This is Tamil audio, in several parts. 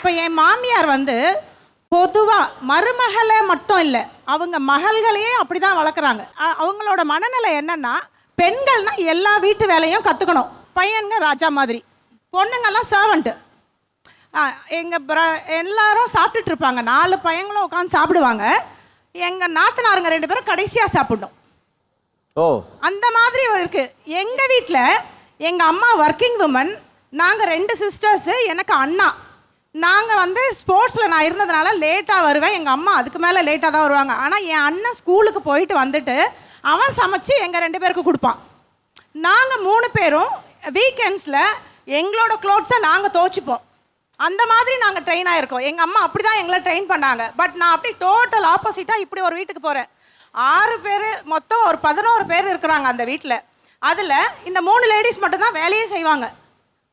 இப்போ என் மாமியார் வந்து பொதுவாக மருமகளை மட்டும் இல்லை அவங்க மகள்களையே அப்படி தான் வளர்க்குறாங்க அவங்களோட மனநிலை என்னன்னா பெண்கள்னா எல்லா வீட்டு வேலையும் கற்றுக்கணும் பையனுங்க ராஜா மாதிரி. பொண்ணுங்கெல்லாம் சர்வெண்ட்டு எங்கள் ப்ர எல்லாரும் சாப்பிட்டுட்டு இருப்பாங்க. நாலு பையங்களும் உட்காந்து சாப்பிடுவாங்க. எங்கள் நாத்தனாருங்க ரெண்டு பேரும் கடைசியாக சாப்பிடணும். ஓ. அந்த மாதிரி இருக்கு. எங்க வீட்டில் எங்க அம்மா ஒர்க்கிங் உமன் நாங்க ரெண்டு சிஸ்டர்ஸ் எனக்கு அண்ணா. நாங்கள் வந்து ஸ்போர்ட்ஸில் நான் இருந்ததுனால லேட்டாக வருவேன். எங்கள் அம்மா அதுக்கு மேலே லேட்டாக தான் வருவாங்க. ஆனால் என் அண்ணன் ஸ்கூலுக்கு போயிட்டு வந்துட்டு அவன் சமைச்சு எங்கள் ரெண்டு பேருக்கு கொடுப்பான். நாங்கள் மூணு பேரும் வீக்கெண்ட்ஸில் எங்களோட க்ளோத்ஸை நாங்கள் துவைச்சிப்போம். அந்த மாதிரி நாங்கள் ட்ரெயின் ஆகிருக்கோம் எங்கள் அம்மா அப்படி தான் எங்களை ட்ரெயின் பண்ணாங்க. பட் நான் அப்படி டோட்டல் ஆப்போசிட்டாக இப்படி ஒரு வீட்டுக்கு போகிறேன் ஆறு பேர் மொத்தம் ஒரு பதினோரு பேர் இருக்கிறாங்க அந்த வீட்டில் அதில் இந்த மூணு லேடிஸ் மட்டும்தான் வேலையே செய்வாங்க.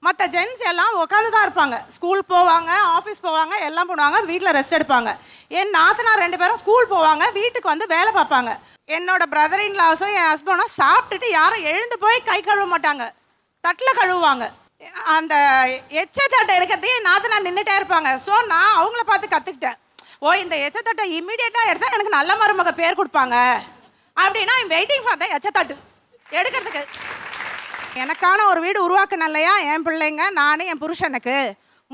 மற்ற ஜென்ஸ் எல்லாம் உட்காந்து தான் இருப்பாங்க. ஸ்கூல் போவாங்க ஆஃபீஸ் போவாங்க எல்லாம் பண்ணுவாங்க வீட்டில் ரெஸ்ட் எடுப்பாங்க. என் நாத்தனார் ரெண்டு பேரும் ஸ்கூல் போவாங்க வீட்டுக்கு வந்து வேலை பார்ப்பாங்க. என்னோட பிரதர் இன் லாஸும் என் ஹஸ்பண்டும் சாப்பிட்டுட்டு யாரும் எழுந்து போய் கை கழுவ மாட்டாங்க. தட்டில் கழுவுவாங்க. அந்த எச்ச தட்டை எடுக்கிறதே நாத்தனார் நின்றுட்டே இருப்பாங்க. ஸோ நான் அவங்கள பார்த்து கற்றுக்கிட்டேன் ஓ இந்த எச்ச தட்டை இம்மிடியேட்டாக எடுத்தால் எனக்கு நல்ல மருமக பேர் கொடுப்பாங்க. அப்படின்னா வெயிட்டிங் ஃபார் த எச்சத்தட்டு எடுக்கிறதுக்கு எனக்கான ஒரு வீடு உருவாக்கினல்லையா? இல்லையா என் பிள்ளைங்க நானே என் புருஷனுக்கு.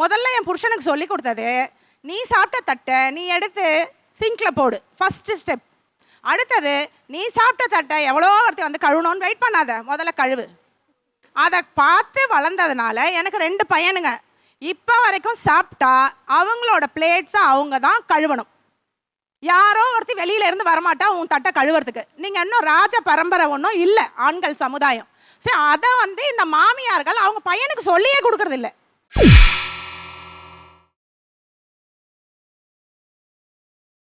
முதல்ல என் புருஷனுக்கு சொல்லி கொடுத்தது நீ சாப்பிட்ட தட்டை நீ எடுத்து சிங்கில் போடு ஃபஸ்ட்டு ஸ்டெப் அடுத்தது நீ சாப்பிட்ட தட்டை எவ்வளோ ஒருத்தர் வந்து கழுவணும்னு வெயிட் பண்ணாத முதல்ல கழுவு. அதை பார்த்து வளர்ந்ததுனால எனக்கு ரெண்டு பையனுங்க. இப்போ வரைக்கும் சாப்பிட்டா அவங்களோட பிளேட்ஸை அவங்க தான் கழுவணும். யாரோ ஒருத்தி வெளியில இருந்து வரமாட்டா உன் தட்டை கழுவுறதுக்கு. நீங்க இன்னும் ராஜ பரம்பரை ஒன்றும் இல்லை ஆண்கள் சமுதாயம். சரி அதை வந்து இந்த மாமியார்கள் அவங்க பையனுக்கு சொல்லியே கொடுக்கறதில்லை.